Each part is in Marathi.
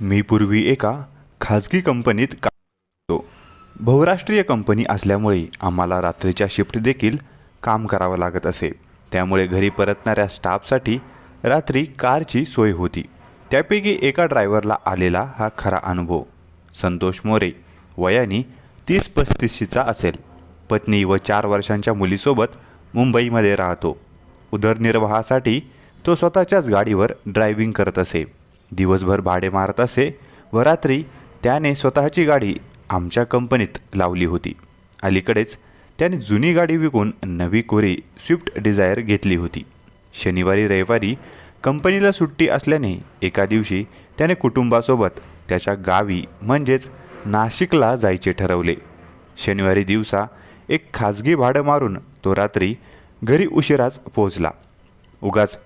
मी पूर्वी एका खाजगी कंपनीत काम करतो बहुराष्ट्रीय कंपनी असल्यामुळे आम्हाला रात्रीच्या शिफ्ट देखील काम करावं लागत असे. त्यामुळे घरी परतणाऱ्या स्टाफसाठी रात्री कारची सोय होती. त्यापैकी एका ड्रायव्हरला आलेला हा खरा अनुभव. संतोष मोरे वयाने तीस पस्तीसशीचा असेल. पत्नी व चार वर्षांच्या मुलीसोबत मुंबईमध्ये राहतो. उदरनिर्वाहासाठी तो स्वतःच्याच गाडीवर ड्रायव्हिंग करत असे. दिवसभर भाडे मारत असे व रात्री त्याने स्वतःची गाडी आमच्या कंपनीत लावली होती. अलीकडेच त्याने जुनी गाडी विकून नवी कोरी स्विफ्ट डिझायर घेतली होती. शनिवारी रविवारी कंपनीला सुट्टी असल्याने एका दिवशी त्याने कुटुंबासोबत त्याच्या गावी म्हणजेच नाशिकला जायचे ठरवले. शनिवारी दिवसा एक खाजगी भाडं मारून तो रात्री घरी उशिराच पोहोचला. उगाच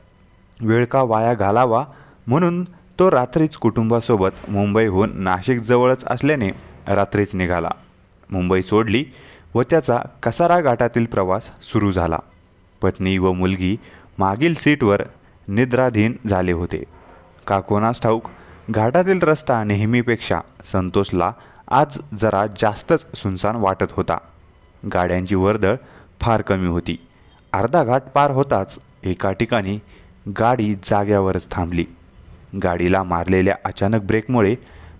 वेळ का वाया घालावा म्हणून तो रात्रीच कुटुंबासोबत मुंबईहून नाशिकजवळच असल्याने रात्रीच निघाला. मुंबई सोडली व त्याचा कसारा घाटातील प्रवास सुरू झाला. पत्नी व मुलगी मागील सीटवर निद्राधीन झाले होते. का कोणास ठाऊक घाटातील रस्ता नेहमीपेक्षा संतोषला आज जरा जास्तच सुनसान वाटत होता. गाड्यांची वर्दळ फार कमी होती. अर्धा घाट पार होताच एका ठिकाणी गाडी जाग्यावरच थांबली. गाडीला मारलेल्या अचानक ब्रेकमुळे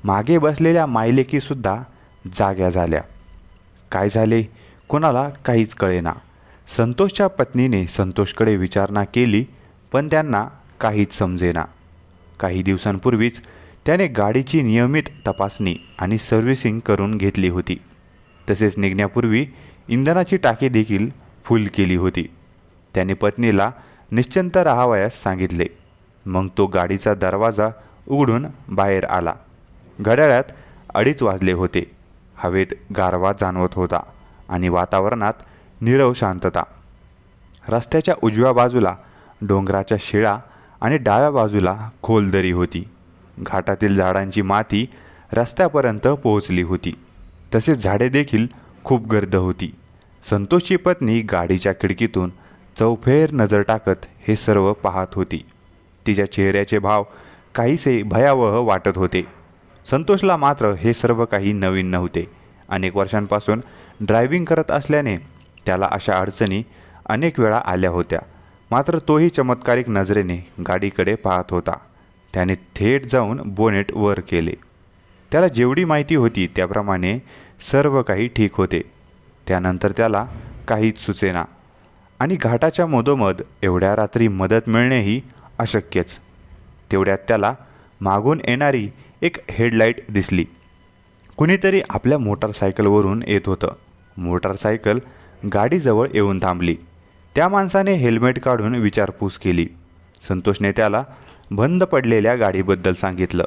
मागे बसलेल्या मायलेकीसुद्धा जाग्या झाल्या. काय झाले? कोणाला काहीच कळेना. संतोषच्या पत्नीने संतोषकडे विचारणा केली पण त्यांना काहीच समजेना. काही दिवसांपूर्वीच त्याने गाडीची नियमित तपासणी आणि सर्व्हिसिंग करून घेतली होती. तसेच निघण्यापूर्वी इंधनाची टाकी देखील फुल केली होती. त्याने पत्नीला निश्चिंत राहावयास सांगितले. मग तो गाडीचा दरवाजा उघडून बाहेर आला. घड्याळात अडीच वाजले होते. हवेत गारवा जाणवत होता आणि वातावरणात नीरव शांतता. रस्त्याच्या उजव्या बाजूला डोंगराच्या शिळा आणि डाव्या बाजूला खोल दरी होती. घाटातील झाडांची माती रस्त्यापर्यंत पोहोचली होती. तसेच झाडे देखील खूप गर्द होती. संतोषची पत्नी गाडीच्या खिडकीतून चौफेर नजर टाकत हे सर्व पाहत होती. तिच्या चेहऱ्याचे भाव काहीसे भयावह वाटत होते. संतोषला मात्र हे सर्व काही नवीन नव्हते. अनेक वर्षांपासून ड्रायव्हिंग करत असल्याने त्याला अशा अडचणी अनेक वेळा आल्या होत्या. मात्र तोही चमत्कारिक नजरेने गाडीकडे पाहत होता. त्याने थेट जाऊन बोनेट वर केले. त्याला जेवढी माहिती होती त्याप्रमाणे सर्व काही ठीक होते. त्यानंतर त्याला काहीच सुचेना. आणि घाटाच्या मधोमध एवढ्या रात्री मदत मिळणेही अशक्यच. तेवढ्यात त्याला मागून येणारी एक हेडलाईट दिसली. कुणीतरी आपल्या मोटारसायकलवरून येत होतं. मोटारसायकल गाडीजवळ येऊन थांबली. त्या माणसाने हेल्मेट काढून विचारपूस केली. संतोषने त्याला बंद पडलेल्या गाडीबद्दल सांगितलं.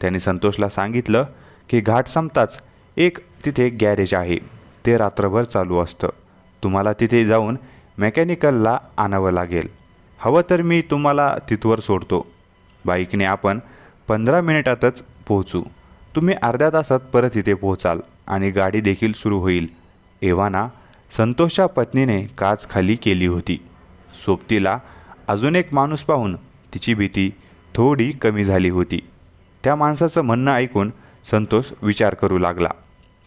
त्याने संतोषला सांगितलं की घाट संपताच एक तिथे गॅरेज आहे. ते रात्रभर चालू असतं. तुम्हाला तिथे जाऊन मेकॅनिकलला आणावं लागेल. हवं तर मी तुम्हाला तिथवर सोडतो. बाईकने आपण पंधरा मिनिटातच पोहोचू. तुम्ही अर्ध्या तासात परत इथे पोहोचाल आणि गाडी देखील सुरू होईल. एव्हाना संतोषच्या पत्नीने काच खाली केली होती. सोबतीला अजून एक माणूस पाहून तिची भीती थोडी कमी झाली होती. त्या माणसाचं म्हणणं ऐकून संतोष विचार करू लागला.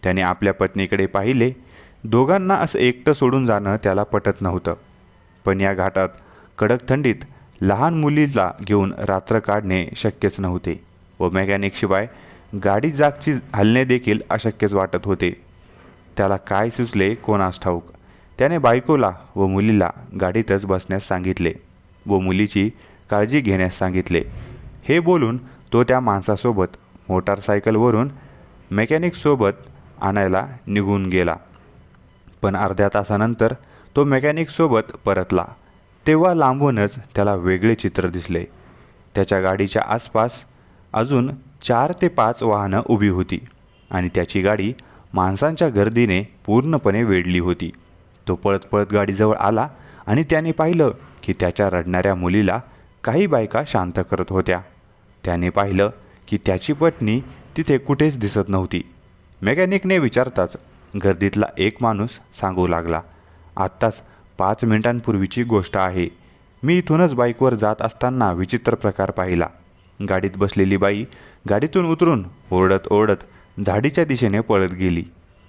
त्याने आपल्या पत्नीकडे पाहिले. दोघांना असं एकटं सोडून जाणं त्याला पटत नव्हतं. पण या घाटात कडक थंडीत लहान मुलीला घेऊन रात्र काढणे शक्यच नव्हते. व मेकॅनिकशिवाय गाडी जागची हलणे देखील अशक्यच वाटत होते. त्याला काय सुचले कोणास ठाऊक? त्याने बायकोला व मुलीला गाडीतच बसण्यास सांगितले व मुलीची काळजी घेण्यास सांगितले. हे बोलून तो त्या माणसासोबत मोटारसायकलवरून मेकॅनिकसोबत आणायला निघून गेला. पण अर्ध्या तासानंतर तो मेकॅनिकसोबत परतला. तेव्हा लांबूनच त्याला वेगळे चित्र दिसले. त्याच्या गाडीच्या आसपास अजून चार ते पाच वाहनं उभी होती आणि त्याची गाडी माणसांच्या गर्दीने पूर्णपणे वेढली होती. तो पळत पळत गाडीजवळ आला आणि त्याने पाहिलं की त्याच्या रडणाऱ्या मुलीला काही बायका शांत करत होत्या. त्याने पाहिलं की त्याची पत्नी तिथे कुठेच दिसत नव्हती. मेकॅनिकने विचारताच गर्दीतला एक माणूस सांगू लागला. आत्ताच पाच मिनिटांपूर्वीची गोष्ट आहे. मी इथूनच बाईकवर जात असताना विचित्र प्रकार पाहिला. गाडीत बसलेली बाई गाडीतून उतरून ओरडत ओरडत झाडीच्या दिशेने पळत गेली.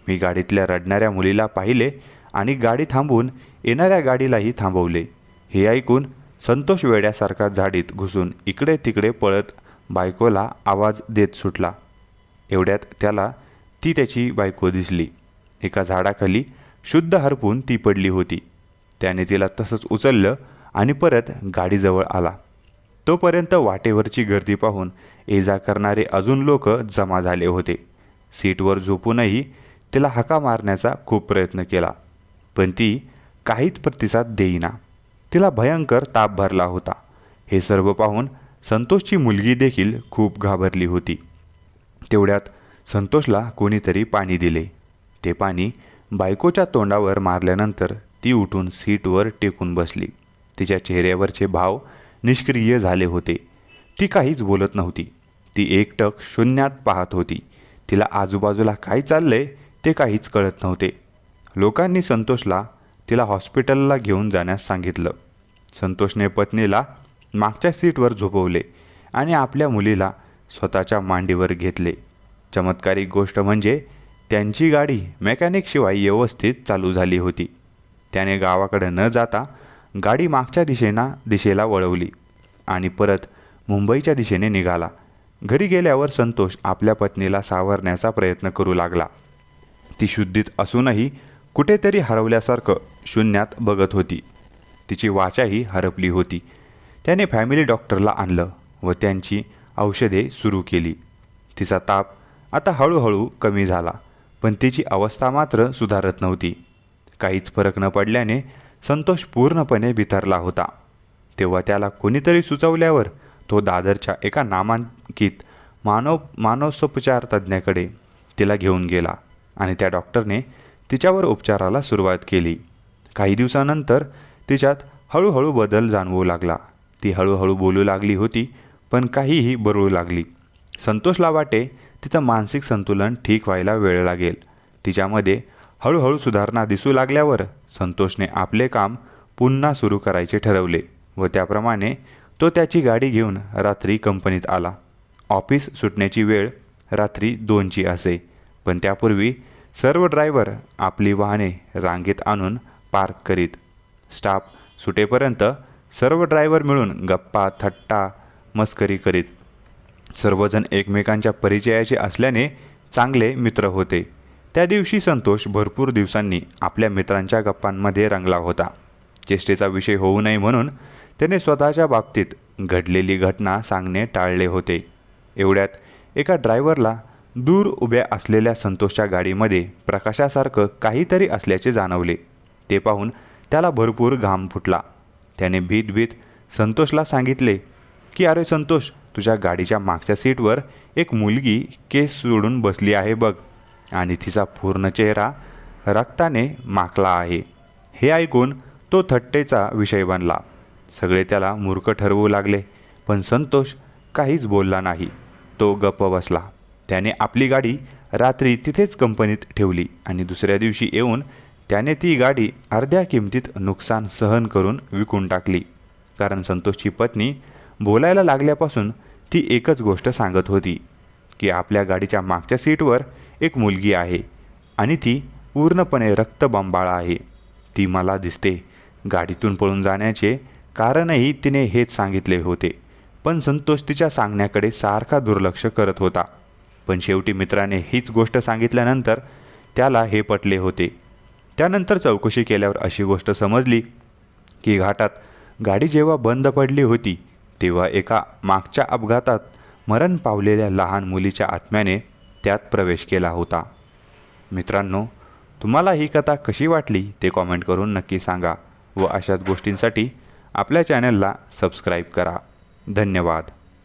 मी गाडीतल्या रडणाऱ्या मुलीला पाहिले आणि गाडी थांबवून येणाऱ्या गाडीलाही थांबवले. हे ऐकून संतोष वेड्यासारखा झाडीत घुसून इकडे तिकडे पळत बायकोला आवाज देत सुटला. एवढ्यात त्याला ती त्याची बायको दिसली. एका झाडाखाली शुद्ध हरपून ती पडली होती. त्याने तिला तसंच उचललं आणि परत गाडीजवळ आला. तोपर्यंत वाटेवरची गर्दी पाहून ये जा करणारे अजून लोक जमा झाले होते. सीटवर झोपूनही तिला हका मारण्याचा खूप प्रयत्न केला पण ती काहीच प्रतिसाद देईना. तिला भयंकर ताप भरला होता. हे सर्व पाहून संतोषची मुलगी देखील खूप घाबरली होती. तेवढ्यात संतोषला कोणीतरी पाणी दिले. ते पाणी बायकोच्या तोंडावर मारल्यानंतर ती उठून सीटवर टेकून बसली. तिच्या चेहऱ्यावरचे भाव निष्क्रिय झाले होते. ती काहीच बोलत नव्हती. ती एकटक शून्यात पाहत होती. तिला आजूबाजूला काय चाललंय ते काहीच कळत नव्हते. लोकांनी संतोषला तिला हॉस्पिटलला घेऊन जाण्यास सांगितलं. संतोषने पत्नीला मागच्या सीटवर झोपवले आणि आपल्या मुलीला स्वतःच्या मांडीवर घेतले. चमत्कारिक गोष्ट म्हणजे त्यांची गाडी मेकॅनिकशिवाय व्यवस्थित चालू झाली होती. त्याने गावाकडे न जाता गाडी मागच्या दिशेना दिशेला वळवली आणि परत मुंबईच्या दिशेने निघाला. घरी गेल्यावर संतोष आपल्या पत्नीला सावरण्याचा प्रयत्न करू लागला. ती शुद्धीत असूनही कुठेतरी हरवल्यासारखं शून्यात बघत होती. तिची वाचाही हरपली होती. त्याने फॅमिली डॉक्टरला आणलं व त्यांची औषधे सुरू केली. तिचा ताप आता हळूहळू कमी झाला पण तिची अवस्था मात्र सुधारत नव्हती. काहीच फरक न पडल्याने संतोष पूर्णपणे बिथरला होता. तेव्हा त्याला कोणीतरी सुचवल्यावर तो दादरच्या एका नामांकित मानव मानसोपचार तज्ज्ञाकडे तिला घेऊन गेला आणि त्या डॉक्टरने तिच्यावर उपचाराला सुरुवात केली. काही दिवसानंतर तिच्यात हळूहळू बदल जाणवू लागला. ती हळूहळू बोलू लागली होती पण काहीही बरळू लागली. संतोषला वाटे तिचं मानसिक संतुलन ठीक व्हायला वेळ लागेल. तिच्यामध्ये हळूहळू सुधारणा दिसू लागल्यावर संतोषने आपले काम पुन्हा सुरू करायचे ठरवले व त्याप्रमाणे तो त्याची गाडी घेऊन रात्री कंपनीत आला. ऑफिस सुटण्याची वेळ रात्री दोनची असे पण त्यापूर्वी सर्व ड्रायव्हर आपली वाहने रांगेत आणून पार्क करीत. स्टाफ सुटेपर्यंत सर्व ड्रायव्हर मिळून गप्पा थट्टा मस्करी करीत. सर्वजण एकमेकांच्या परिचयाचे असल्याने चांगले मित्र होते. त्या दिवशी संतोष भरपूर दिवसांनी आपल्या मित्रांच्या गप्पांमध्ये रंगला होता. चेष्टेचा विषय होऊ नये म्हणून त्याने स्वतःच्या बाबतीत घडलेली घटना सांगणे टाळले होते. एवढ्यात एका ड्रायव्हरला दूर उभ्या असलेल्या संतोषच्या गाडीमध्ये प्रकाशासारखं काहीतरी असल्याचे जाणवले. ते पाहून त्याला भरपूर घाम फुटला. त्याने भीत भीत संतोषला सांगितले की अरे संतोष तुझ्या गाडीच्या मागच्या सीटवर एक मुलगी केस सोडून बसली आहे बघ. आणि तिचा पूर्ण चेहरा रक्ताने माखला आहे. हे ऐकून तो थट्टेचा विषय बनला. सगळे त्याला मूर्ख ठरवू लागले पण संतोष काहीच बोलला नाही. तो गप्प बसला. त्याने आपली गाडी रात्री तिथेच कंपनीत ठेवली आणि दुसऱ्या दिवशी येऊन त्याने ती गाडी अर्ध्या किमतीत नुकसान सहन करून विकून टाकली. कारण संतोषची पत्नी बोलायला लागल्यापासून ती एकच गोष्ट सांगत होती की आपल्या गाडीच्या मागच्या सीटवर एक मुलगी आहे आणि ती पूर्णपणे रक्तबंबाळ आहे. ती मला दिसते. गाडीतून पळून जाण्याचे कारणही तिने हेच सांगितले होते. पण संतोष तिच्या सांगण्याकडे सारखा दुर्लक्ष करत होता. पण शेवटी मित्राने हीच गोष्ट सांगितल्यानंतर त्याला हे पटले होते. त्यानंतर चौकशी केल्यावर अशी गोष्ट समजली की घाटात गाडी जेव्हा बंद पडली होती तेव्हा एका मागच्या अपघातात मरण पावलेल्या लहान मुलीच्या आत्म्याने त्यात प्रवेश केला होता. मित्रांनो तुम्हाला ही कथा कशी वाटली ते कॉमेंट करून नक्की सांगा व अशाच गोष्टींसाठी आपल्या चॅनलला सबस्क्राईब करा. धन्यवाद.